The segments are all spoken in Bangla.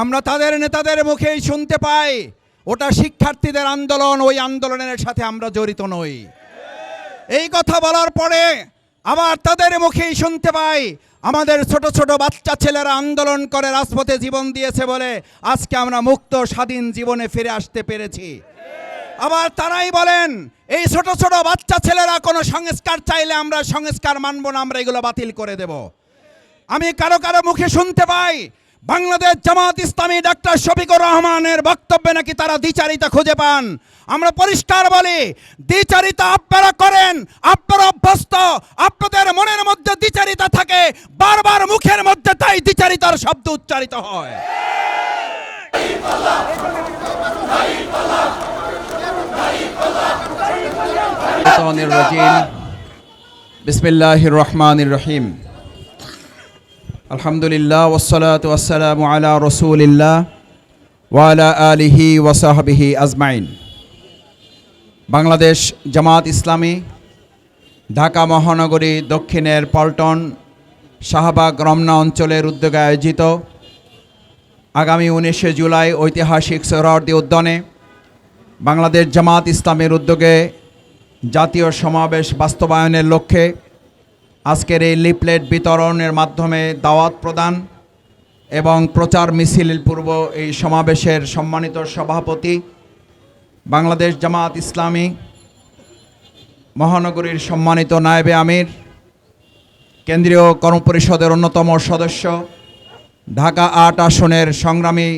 আমরা তাদের নেতাদের মুখেই শুনতে পাই। ওটা শিক্ষার্থীদের আন্দোলন, ওই আন্দোলনের সাথে আমরা জড়িত নই। এই কথা বলার পরে আবার তাদের মুখেই শুনতে পাই, আমাদের ছোট ছোট বাচ্চা ছেলেরা আন্দোলন করে রাজপথে জীবন দিয়েছে বলে আজকে আমরা মুক্ত, স্বাধীন জীবনে ফিরে আসতে পেরেছি। আবার তারাই বলেন, এই ছোট ছোট বাচ্চা ছেলেরা কোনো সংস্কার চাইলে আমরা সংস্কার মানব না, আমরা এগুলো বাতিল করে দেব। আমি কারও কারও মুখে শুনতে পাই বাংলাদেশ জামাত ইসলামী ডাক্তার শফিকুর রহমানের বক্তব্যে নাকি তারা দ্বিচারিতা খুঁজে পান? আমরা পরিষ্কার বলি, দ্বিচারিতা আপনারা করেন, আপনারা অভ্যস্ত, আপনাদের মনের মধ্যে দ্বিচারিতা থাকে, বারবার মুখের মধ্যে তাই দ্বিচারিতার শব্দ উচ্চারিত হয়। রহমান রহিম। আলহামদুলিল্লাহ ওসলাত ওসালাম আলা রসুলিল্লাহ ওয়ালা আলিহি ওয়াসাহাবিহি আজমাইন। বাংলাদেশ জামাত ইসলামী, ঢাকা মহানগরী দক্ষিণের পল্টন, শাহবাগ, রমনা অঞ্চলের উদ্যোগে আয়োজিত আগামী উনিশে জুলাই ঐতিহাসিক সোহরাওয়ার্দী উদ্যানে বাংলাদেশ জামাত ইসলামের উদ্যোগে জাতীয় সমাবেশ বাস্তবায়নের লক্ষ্যে আজকের এই লিফলেট বিতরণের মাধ্যমে দাওয়াত প্রদান এবং প্রচার মিছিল পূর্ব এই সমাবেশের সম্মানিত সভাপতি, বাংলাদেশ জামাত ইসলামী, মহানগরীর সম্মানিত নায়েবে আমির, কেন্দ্রীয় কর্মপরিষদের অন্যতম সদস্য, ঢাকা আট আসনের সংগ্রামী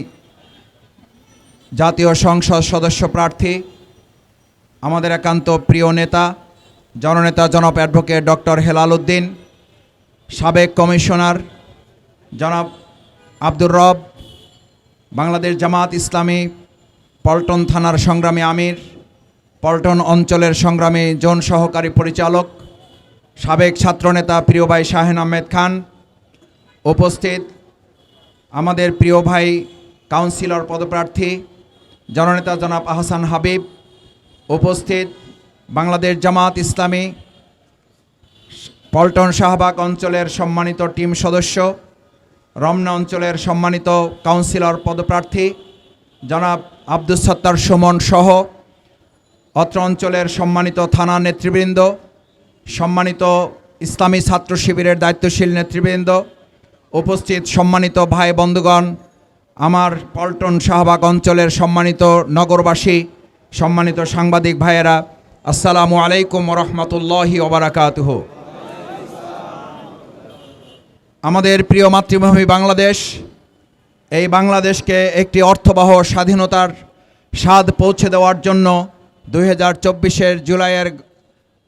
জাতীয় সংসদ সদস্য প্রার্থী, আমাদের একান্ত প্রিয় নেতা জননেতা জনপ অ্যাডভোকেট ডক্টর হেলাল উদ্দিন, সাবেক কমিশনার জনাব আব্দুর রব, বাংলাদেশ জামাত ইসলামী, পল্টন থানার সংগ্রামী আমির, পল্টন অঞ্চলের সংগ্রামী জোন সহকারী পরিচালক, সাবেক ছাত্রনেতা প্রিয় ভাই শাহেন আহমেদ খান, উপস্থিত আমাদের প্রিয় ভাই কাউন্সিলর পদপ্রার্থী জননেতা জনাব আহসান হাবিব, উপস্থিত বাংলাদেশ জামাত ইসলামী, পল্টন শাহবাগ অঞ্চলের সম্মানিত টিম সদস্য, রমনা অঞ্চলের সম্মানিত কাউন্সিলর পদপ্রার্থী, জনাব আব্দুস সত্তার সুমন সহ অত্র অঞ্চলের সম্মানিত থানা নেতৃবৃন্দ, সম্মানিত ইসলামী ছাত্র শিবিরের দায়িত্বশীল নেতৃবৃন্দ, উপস্থিত সম্মানিত ভাই বন্ধুগণ, আমার পল্টন শাহবাগ অঞ্চলের সম্মানিত নগরবাসী, সম্মানিত সাংবাদিক ভাইয়েরা আসসালামু আলাইকুম রহমতুল্লাহি ওবরাকাতুহ আমাদের প্রিয় মাতৃভূমি বাংলাদেশ, এই বাংলাদেশকে একটি অর্থবহ স্বাধীনতার স্বাদ পৌঁছে দেওয়ার জন্য দুই হাজার চব্বিশের জুলাইয়ের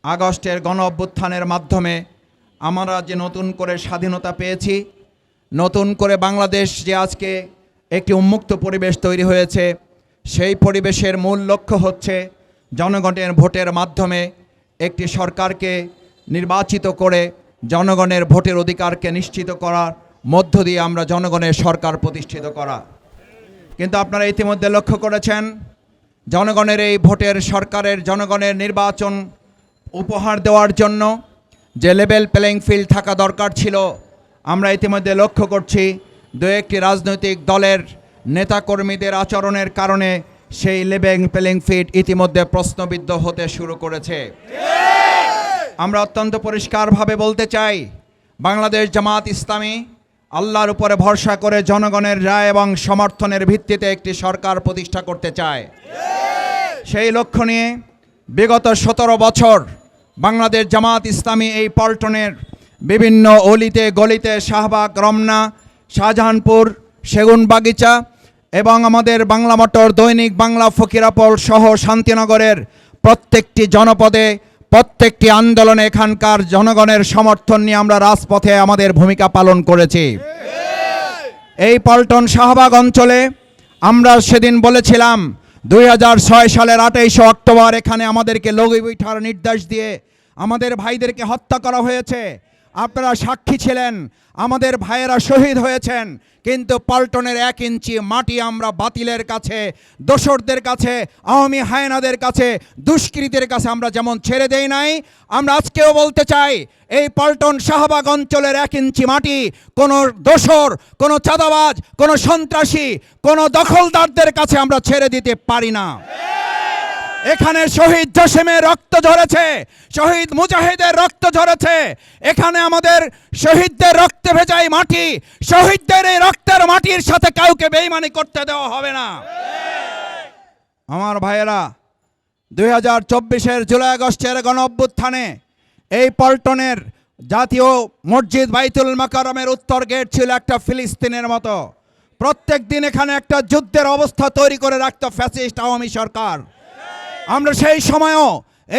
আগস্টের গণ অভ্যুত্থানের মাধ্যমে আমরা যে নতুন করে স্বাধীনতা পেয়েছি, নতুন করে বাংলাদেশ যে আজকে একটি উন্মুক্ত পরিবেশ তৈরি হয়েছে, সেই পরিবেশের মূল লক্ষ্য হচ্ছে জনগণের ভোটের মাধ্যমে একটি সরকারকে নির্বাচিত করে জনগণের ভোটের অধিকারকে নিশ্চিত করার মধ্য দিয়ে আমরা জনগণের সরকার প্রতিষ্ঠিত করা। কিন্তু আপনারা ইতিমধ্যে লক্ষ্য করেছেন, জনগণের এই ভোটের সরকারের জনগণের নির্বাচন উপহার দেওয়ার জন্য যে লেভেল প্লেইং ফিল্ড থাকা দরকার ছিল, আমরা ইতিমধ্যে লক্ষ্য করছি দু একটি রাজনৈতিক দলের নেতাকর্মীদের আচরণের কারণে সেই লেভেল প্লেইং ফিল্ড ইতিমধ্যে প্রশ্নবিদ্ধ হতে শুরু করেছে। আমরা অত্যন্ত পরিষ্কারভাবে বলতে চাই, বাংলাদেশ জামাত ইসলামী আল্লাহর উপরে ভরসা করে জনগণের রায় এবং সমর্থনের ভিত্তিতে একটি সরকার প্রতিষ্ঠা করতে চায়। সেই লক্ষ্য নিয়ে বিগত সতেরো বছর বাংলাদেশ জামাত ইসলামী এই পল্টনের বিভিন্ন অলিতে গলিতে শাহবাগ, রমনা, শাহজাহানপুর সেগুন বাগিচা এবং আমাদের বাংলা মোটর দৈনিক বাংলা ফকিরাপল সহ শান্তিনগরের প্রত্যেকটি জনপদে, প্রত্যেকটি আন্দোলনে এখানকার জনগণের সমর্থন নিয়ে আমরা রাজপথে আমাদের ভূমিকা পালন করেছি। এই পল্টন শাহবাগ অঞ্চলে আমরা সেদিন বলেছিলাম, দুই হাজার ছয় সালের আঠাইশে অক্টোবর এখানে আমাদেরকে লগি বৈঠার নির্দেশ দিয়ে আমাদের ভাইদেরকে হত্যা করা হয়েছে। আপনারা সাক্ষী ছিলেন, আমাদের ভাইয়েরা শহীদ হয়েছেন, কিন্তু পাল্টনের এক ইঞ্চি মাটি আমরা বাতিলের কাছে দোসরদের কাছে, আওয়ামী হায়নাদের কাছে, দুষ্কৃতীদের কাছে আমরা যেমন ছেড়ে দেই নাই, আমরা আজকেও বলতে চাই, এই পল্টন শাহবাগ অঞ্চলের এক ইঞ্চি মাটি, কোনো দোসর কোনো চাঁদাবাজ, কোনো সন্ত্রাসী, কোনো দখলদারদের কাছে আমরা ছেড়ে দিতে পারি না। এখানে শহীদ জসিমের রক্ত ঝরেছে, শহীদ মুজাহিদের রক্ত ঝরেছে, এখানে আমাদের শহীদদের রক্তে ভেজাই মাটি, শহীদদের এই রক্তের মাটির সাথে কাউকে বেইমানি করতে দেওয়া হবে না। আমার ভাইয়েরা, দুই হাজার চব্বিশের জুলাই আগস্টের গণ অভ্যুত্থানে এই পল্টনের জাতীয় মসজিদ বাইতুল মাকারমের উত্তর গেট ছিল একটা ফিলিস্তিনের মতো। প্রত্যেক দিন এখানে একটা যুদ্ধের অবস্থা তৈরি করে রাখত ফ্যাসিস্ট আওয়ামী সরকার। আমরা সেই সময়ও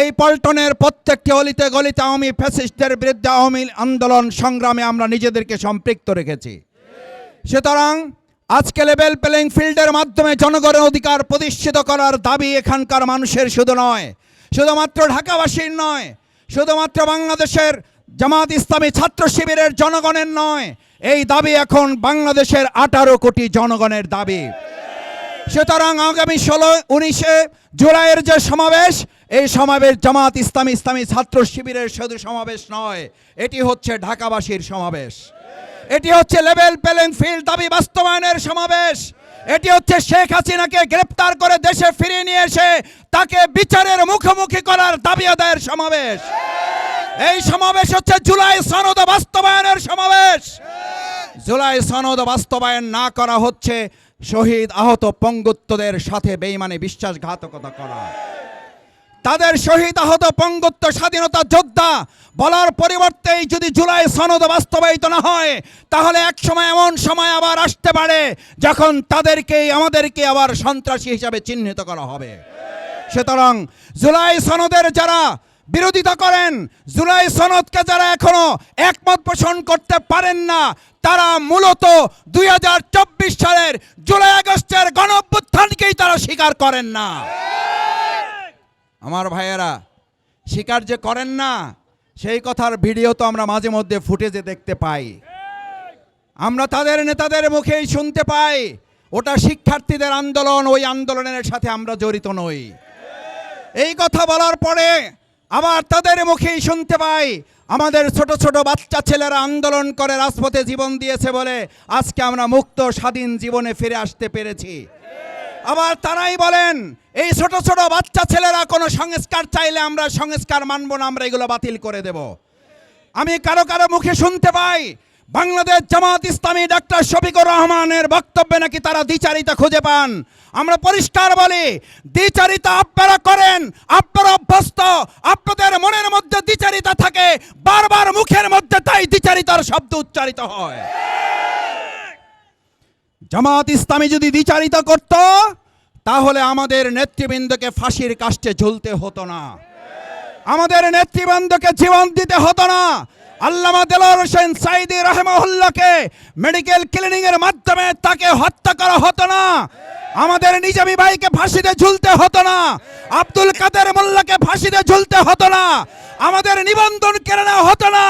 এই পল্টনের প্রত্যেকটি অলিতে গলিতে আওয়ামী ফ্যাসিস্টদের বিরুদ্ধে আওয়ামী আন্দোলন সংগ্রামে আমরা নিজেদেরকে সম্পৃক্ত রেখেছি। সুতরাং আজকে লেভেল প্লেইং ফিল্ডের মাধ্যমে জনগণের অধিকার প্রতিষ্ঠিত করার দাবি এখানকার মানুষের শুধু নয়, শুধুমাত্র ঢাকাবাসীর নয়, শুধুমাত্র বাংলাদেশের জামাত ইসলামী ছাত্র শিবিরের জনগণের নয়, এই দাবি এখন বাংলাদেশের আঠারো কোটি জনগণের দাবি। সুতরাং আগামী ষোলো, উনিশে জুলাইয়ের যে সমাবেশ, এই সমাবেশ জামাত ইসলামী ইসলামী ছাত্র শিবিরের শুধু সমাবেশ নয়, এটি হচ্ছে ঢাকাবাসীর সমাবেশ। এটি হচ্ছে লেভেল প্লেইং ফিল্ড দাবি বাস্তবায়নের সমাবেশ। এটি হচ্ছে শেখ হাসিনাকে গ্রেপ্তার করে দেশে ফিরিয়ে নিয়ে এসে তাকে বিচারের মুখোমুখি করার দাবি আদায়ের সমাবেশ। এই সমাবেশ হচ্ছে জুলাই সনদ বাস্তবায়নের সমাবেশ। জুলাই সনদ বাস্তবায়ন না করা হচ্ছে শহীদ আহত পঙ্গুত্বদের সাথে বেইমানে বিশ্বাসঘাতকতা করা। তাদের শহীদ আহত পঙ্গুত্ব স্বাধীনতা যোদ্ধা বলার পরিবর্তেই যদি জুলাই সনদ বাস্তবায়িত না হয়, তাহলে এক সময় এমন সময় আবার আসতে পারে যখন তাদেরকেই, আমাদেরকে আবার সন্ত্রাসী হিসাবে চিহ্নিত করা হবে। সুতরাং জুলাই সনদের যারা বিরোধিতা করেন। জুলাই সনদকে যারা এখনও একমত পোষণ করতে পারেন না, তারা মূলত দুই হাজার চব্বিশ সালের জুলাই আগস্টের গণ তারা স্বীকার করেন না। আমার ভাইয়েরা, স্বীকার যে করেন না, সেই কথার ভিডিও তো আমরা মাঝে মধ্যে ফুটেজে দেখতে পাই। আমরা তাদের নেতাদের মুখেই শুনতে পাই। ওটা শিক্ষার্থীদের আন্দোলন, ওই আন্দোলনের সাথে আমরা জড়িত নই। এই কথা বলার পরে আবার তাদের মুখেই শুনতে পাই, আমাদের ছোট ছোট বাচ্চা ছেলেরা আন্দোলন করে, রাজপথে জীবন দিয়েছে বলে আজকে আমরা মুক্ত, স্বাধীন জীবনে ফিরে আসতে পেরেছি। আবার তারাই বলেন, এই ছোট ছোট বাচ্চা ছেলেরা কোনো সংস্কার চাইলে আমরা সংস্কার মানব না, আমরা এগুলো বাতিল করে দেব। আমি কারও কারও মুখে শুনতে পাই বাংলাদেশ জামাত ইসলামী ডাক্তার শফিকুর রহমানের বক্তব্যে নাকি তারা দ্বিচারিতা খুঁজে পান? আমরা পরিষ্কার বলি, দ্বিচারিতা আপনারা করেন, আপনারা অভ্যস্ত, আপনাদের মনের মধ্যে দ্বিচারিতা থাকে, বারবার মুখের মধ্যে তাই দ্বিচারিতার শব্দ উচ্চারিত হয়। জামাত ইসলামী যদি দ্বিচারিতা করত, তাহলে আমাদের নেতৃবৃন্দকে ফাঁসির কাষ্টে ঝুলতে হতো না। আমাদের নেতৃবৃন্দকে জীবন দিতে হতো না। আল্লামা দেলার হোসেন সাইদি রহমাহুল্লাহকে মেডিকেল ক্লিনিং এর মাধ্যমে তাকে হত্যা করা হতো না। আমাদের নিজামী ভাইকে ফাঁসিতে ঝুলতে হতো না। আব্দুল কাদের মোল্লাকে ফাঁসিতে ঝুলতে হতো না। আমাদের নিবন্ধন কেড়ে নেওয়া হতো না।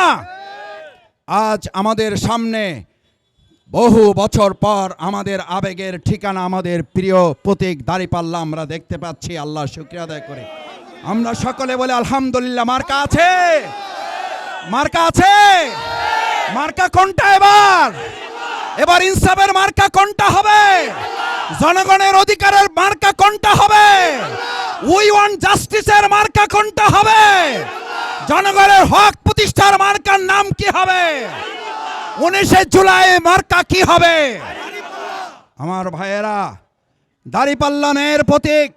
আজ আমাদের সামনে বহু বছর পর আমাদের আবেগের ঠিকানা আমাদের প্রিয় প্রতীক দাঁড়িপাল্লা আমরা দেখতে পাচ্ছি। আল্লাহ শুক্রিয়া আদায় করে। আমরা সকলে বলে আলহামদুলিল্লাহ। মার্কা আছে? মার্কা আছে? মার্কা কোনটা এবার? এবার ইনসাফের মার্কা কোনটা হবে? জনগণের অধিকারের মার্কা কোনটা হবে? উই ওয়ান্ট জাস্টিসের মার্কা কোনটা হবে? জনগণের হক প্রতিষ্ঠার মার্কার নাম কি হবে? উনিশে জুলাই মার্কা কি হবে? আমার ভাইয়েরা দাড়িপাল্লা ন্যায়ের প্রতীক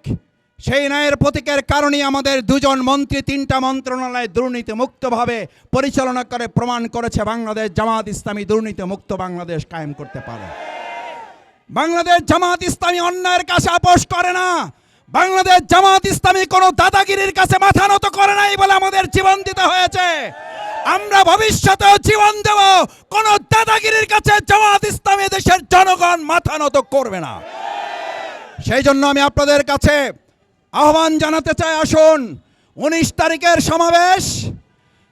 সেই ন্যায়ের প্রতীকের কারণেই আমাদের দুজন মন্ত্রী তিনটা মন্ত্রণালয় দুর্নীতি মুক্তভাবে পরিচালনা করে, প্রমাণ করেছে বাংলাদেশ জামাত ইসলামী দুর্নীতি মুক্ত বাংলাদেশ কায়েম করতে পারে। বাংলাদেশ জামাত ইসলামী অন্যায়ের কাছে আপোষ করে না। বাংলাদেশ জামাত ইসলামী কোনো দাদাগিরির কাছে মাথা নত করে নাই বলে আমাদের জীবন দিতে হয়েছে। আমরা ভবিষ্যতেও জীবন দেব, কোন দাদাগিরির কাছে জামাত ইসলামী দেশের জনগণ মাথা নত করবে না। সেই জন্য আমি আপনাদের কাছে আহ্বান জানাতে চাই, আসুন। উনিশ তারিখের সমাবেশ,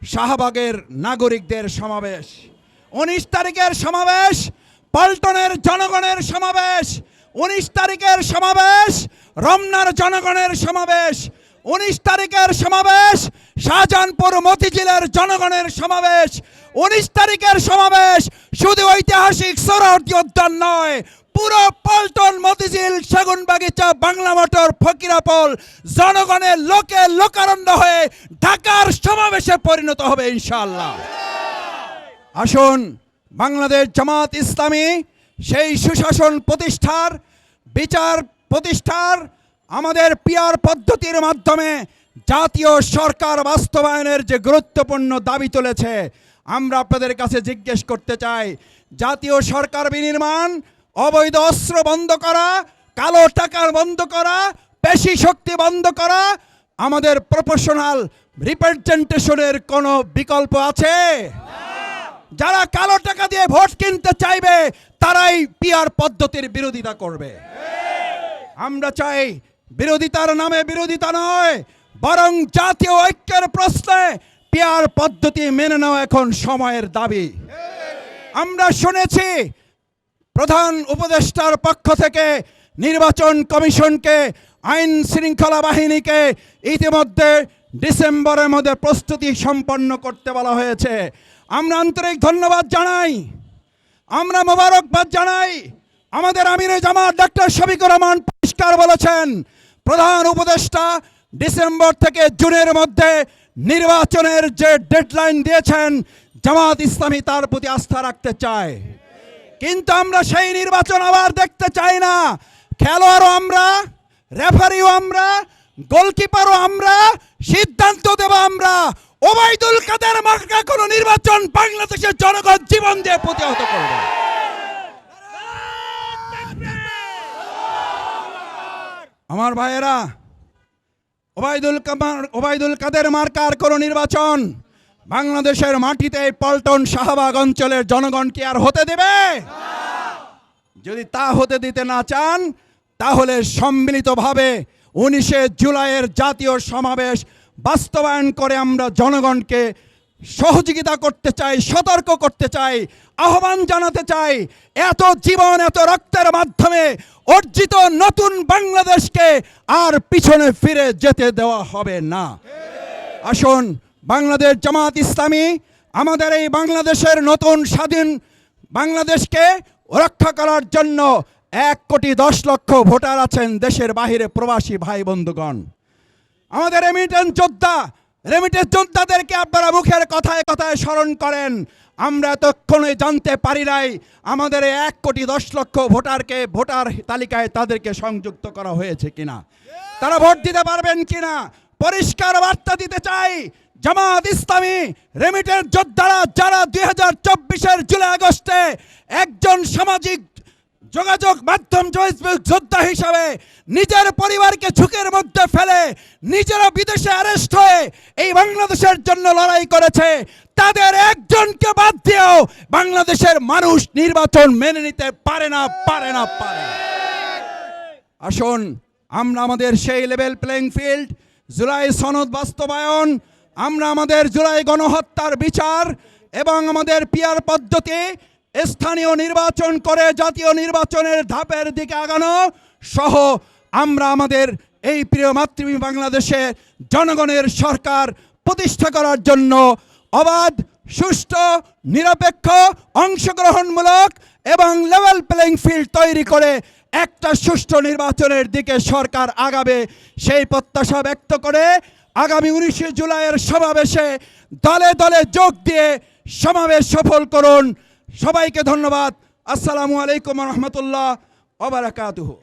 শাহবাগের নাগরিকদের সমাবেশ। উনিশ তারিখের সমাবেশ, পল্টনের জনগণের সমাবেশ। উনিশ তারিখের সমাবেশ, রমনার জনগণের সমাবেশ। উনিশ তারিখের সমাবেশ, শাহজাহানপুর মতিঝিলের জনগণের সমাবেশ। উনিশ তারিখের সমাবেশ, শুধু ঐতিহাসিক সোহরাওয়ার্দী উদ্যান নয় পুরো পল্টন মতিঝিল সেগুন বাগিচা, বাংলা মোটর, ফকিরাপল জনগণের লোকে লোকারণ্য হয়ে ঢাকার সমাবেশে পরিণত হবে ইনশাল্লাহ আসুন, বাংলাদেশ জামাত ইসলামী, সেই সুশাসন প্রতিষ্ঠার, বিচার প্রতিষ্ঠার, আমাদের পিয়ার পদ্ধতির মাধ্যমে জাতীয় সরকার বাস্তবায়নের যে গুরুত্বপূর্ণ দাবি তুলেছে, আমরা আপনাদের কাছে জিজ্ঞেস করতে চাই, জাতীয় সরকার বিনির্মাণ অবৈধ অস্ত্র বন্ধ করা, কালো টাকার বন্ধ করা, পেশি শক্তি বন্ধ করা, আমাদের প্রফেশনাল রিপ্রেজেন্টেশনের কোনো বিকল্প আছে? যারা কালো টাকা দিয়ে ভোট কিনতে চাইবে, তারাই পিয়ার পদ্ধতির বিরোধিতা করবে। আমরা চাই বিরোধিতার নামে বিরোধিতা নয়, বরং জাতীয় ঐক্যের প্রশ্নে পিয়ার পদ্ধতি মেনে নেওয়া এখন সময়ের দাবি। আমরা শুনেছি প্রধান উপদেষ্টার পক্ষ থেকে নির্বাচন কমিশনকে, আইন শৃঙ্খলা বাহিনীকে ইতিমধ্যে ডিসেম্বরের মধ্যে প্রস্তুতি সম্পন্ন করতে বলা হয়েছে। আমরা আন্তরিক ধন্যবাদ জানাই। আমরা মোবারকবাদ জানাই। আমাদের আমিরে জামাত ডাক্তার শফিকুর রহমান পরিষ্কার বলেছেন, প্রধান উপদেষ্টা ডিসেম্বর থেকে জুনের মধ্যে নির্বাচনের যে ডেডলাইন দিয়েছেন, জামাত ইসলামী তার প্রতি আস্থা রাখতে চায়। কিন্তু আমরা সেই নির্বাচন আবার দেখতে চাই না। খেলোয়াড়ও আমরা, রেফারিও আমরা, গোলকিপারও আমরা, সিদ্ধান্ত দেব আমরা। ওবায়দুল কাদের মার্কা কোনো নির্বাচন বাংলাদেশের জনগণ জীবন দিয়ে প্রতিহত করবে আমার ভাইয়েরা, ওবায়দুল কামার ওবায়দুল কাদের মার্কার কোনো নির্বাচন বাংলাদেশের মাটিতে পল্টন শাহবাগ অঞ্চলের জনগণ কি আর হতে দেবে? যদি তা হতে দিতে না চান, তাহলে সম্মিলিতভাবে উনিশে জুলাইয়ের জাতীয় সমাবেশ বাস্তবায়ন করে আমরা জনগণকে সহযোগিতা করতে চাই, সতর্ক করতে চাই, আহ্বান জানাতে চাই, এত জীবন, এত রক্তের মাধ্যমে অর্জিত নতুন বাংলাদেশকে আর পিছনে ফিরে যেতে দেওয়া হবে না। আসুন বাংলাদেশ জামাত ইসলামী, আমাদের এই বাংলাদেশের নতুন স্বাধীন বাংলাদেশকে রক্ষা করার জন্য এক কোটি দশ লক্ষ ভোটার আছেন দেশের বাহিরে প্রবাসী ভাই বন্ধুগণ। আমাদের রেমিটেন্স যোদ্ধা রেমিটেন্স যোদ্ধাদেরকে আপনারা মুখের কথায় কথায় স্মরণ করেন। আমরা এতক্ষণে জানতে পারি নাই, আমাদের এক কোটি দশ লক্ষ ভোটারকে ভোটার তালিকায় তাদেরকে সংযুক্ত করা হয়েছে কিনা। তারা ভোট দিতে পারবেন কিনা? পরিষ্কার বার্তা দিতে চাই জামাত ইসলামী রেমিটেন্স যোদ্ধারা যারা দুই হাজার চব্বিশের জুলাই আগস্টে একজন সামাজিক যোগাযোগ মাধ্যম যোদ্ধা হিসাবে নিজের পরিবারকে ঝুঁকের মধ্যে ফেলে নিজেরা বিদেশে অ্যারেস্ট হয়ে এই বাংলাদেশের জন্য লড়াই করেছে, তাদের একজনকে বাদ দিয়েও বাংলাদেশের মানুষ নির্বাচন মেনে নিতে পারে না পারে না, পারে আসুন, আমরা আমাদের সেই লেভেল প্লেইং ফিল্ড জুলাই সনদ বাস্তবায়ন আমরা আমাদের জুলাই গণহত্যার বিচার এবং আমাদের পিয়ার পদ্ধতি স্থানীয় নির্বাচন করে জাতীয় নির্বাচনের ধাপের দিকে আগানো সহ আমরা আমাদের এই প্রিয় মাতৃভূমি বাংলাদেশে জনগণের সরকার প্রতিষ্ঠা করার জন্য অবাধ, সুষ্ঠু, নিরপেক্ষ, অংশগ্রহণমূলক এবং লেভেল প্লেইং ফিল্ড তৈরি করে একটা সুষ্ঠু নির্বাচনের দিকে সরকার আগাবে সেই প্রত্যাশা ব্যক্ত করে আগামী উনিশে জুলাইয়ের সমাবেশে দলে দলে যোগ দিয়ে সমাবেশ সফল করুন। সবাইকে ধন্যবাদ। আসসালামু আলাইকুম রহমতুল্লাহ ওবরাকাতুহু